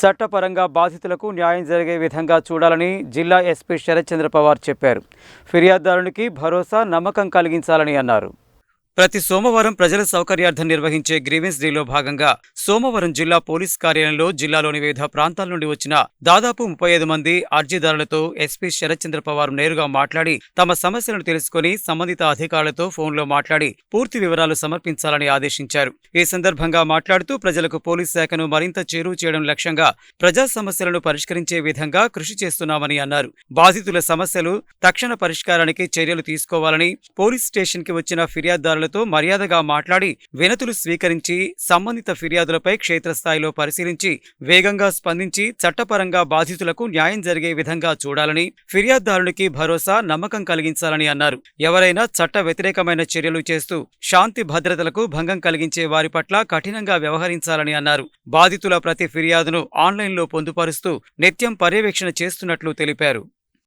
చట్టపరంగా బాధితులకు న్యాయం జరిగే విధంగా చూడాలని జిల్లా ఎస్పీ శరత్చంద్ర పవార్ చెప్పారు. ఫిర్యాదుదారునికి భరోసా నమ్మకం కలిగించాలని అన్నారు. ప్రతి సోమవారం ప్రజల సౌకర్యార్థం నిర్వహించే గ్రీవెన్స్ డేలో భాగంగా సోమవారం జిల్లా పోలీస్ కార్యాలయంలో జిల్లాలోని వివిధ ప్రాంతాల నుండి వచ్చిన దాదాపు ముప్పై ఐదు మంది అర్జీదారులతో ఎస్పీ శరత్ చంద్ర పవార్ నేరుగా మాట్లాడి తమ సమస్యలను తెలుసుకుని సంబంధిత అధికారులతో ఫోన్లో మాట్లాడి పూర్తి వివరాలు సమర్పించాలని ఆదేశించారు. ఈ సందర్భంగా మాట్లాడుతూ ప్రజలకు పోలీస్ శాఖను మరింత చేరువ చేయడం లక్ష్యంగా ప్రజా సమస్యలను పరిష్కరించే విధంగా కృషి చేస్తున్నామని అన్నారు. బాధితుల సమస్యలు తక్షణ పరిష్కారానికి చర్యలు తీసుకోవాలని పోలీస్ స్టేషన్కి వచ్చిన అధికారులతో మర్యాదగా మాట్లాడి వినతులు స్వీకరించి సంబంధిత ఫిర్యాదులపై క్షేత్రస్థాయిలో పరిశీలించి వేగంగా స్పందించి చట్టపరంగా బాధితులకు న్యాయం జరిగే విధంగా చూడాలని ఫిర్యాదుదారునికి భరోసా నమ్మకం కలిగించాలని అన్నారు. ఎవరైనా చట్ట వ్యతిరేకమైన చర్యలు చేస్తూ శాంతి భద్రతలకు భంగం కలిగించే వారి పట్ల కఠినంగా వ్యవహరించాలని అన్నారు. బాధితుల ప్రతి ఫిర్యాదును ఆన్లైన్లో పొందుపరుస్తూ నిత్యం పర్యవేక్షణ చేస్తున్నట్లు తెలిపారు.